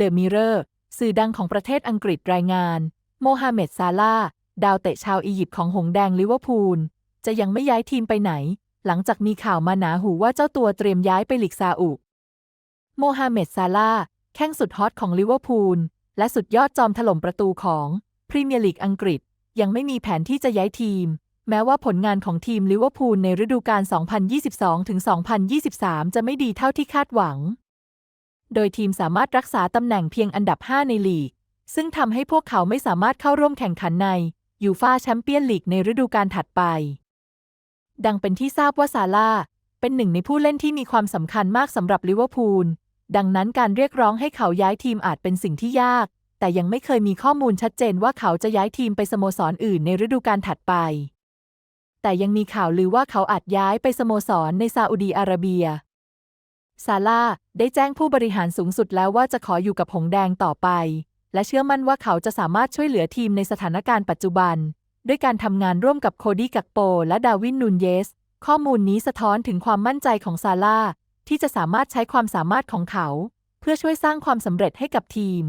The Mirror สื่อดังของประเทศอังกฤษรายงาน โมฮัมเหม็ดซาลาดาวเตะชาวอียิปต์ของหงส์แดงลิเวอร์พูล จะยังไม่ย้ายทีมไปไหน หลังจากมีข่าวมาหนาหูว่าเจ้าตัวเตรียมย้ายไปลีกซาอุ โมฮัมเหม็ดซาลาแข้งสุดฮอตของลิเวอร์พูล และสุดยอดจอมถล่มประตูของพรีเมียร์ลีกอังกฤษ ยังไม่มีแผนที่จะย้ายทีม แม้ว่าผลงานของทีมลิเวอร์พูลในฤดูกาล 2022-2023 จะไม่ดีเท่าที่คาดหวัง โดยทีมสามารถรักษาตำแหน่งเพียงอันดับ 5 ในลีก ซึ่งทำให้พวกเขาไม่สามารถเข้าร่วมแข่งขันในยูฟาแชมเปี้ยนลีกในฤดูกาลถัดไป ดังเป็นที่ทราบว่าซาร่าเป็นหนึ่งในผู้เล่นที่มีความสำคัญมากสำหรับลิเวอร์พูล ดังนั้นการเรียกร้องให้เขาย้ายทีมอาจเป็นสิ่งที่ยาก แต่ยังไม่เคยมีข้อมูลชัดเจนว่าเขาจะย้ายทีมไปสโมสรอื่นในฤดูกาลถัดไป แต่ยังมีข่าวลือว่าเขาอาจย้ายไปสโมสรในซาอุดีอาระเบีย ซาร่าได้แจ้งผู้บริหารสูงสุดแล้วว่าจะขออยู่กับหงแดงต่อไป และเชื่อมั่นว่าเขาจะสามารถช่วยเหลือทีมในสถานการณ์ปัจจุบัน ด้วยการทำงานร่วมกับโคดี้กักโป และดาวินนูนเยส ข้อมูลนี้สะท้อนถึงความมั่นใจของซาร่าที่จะสามารถใช้ความสามารถของเขา เพื่อช่วยสร้างความสำเร็จให้กับทีม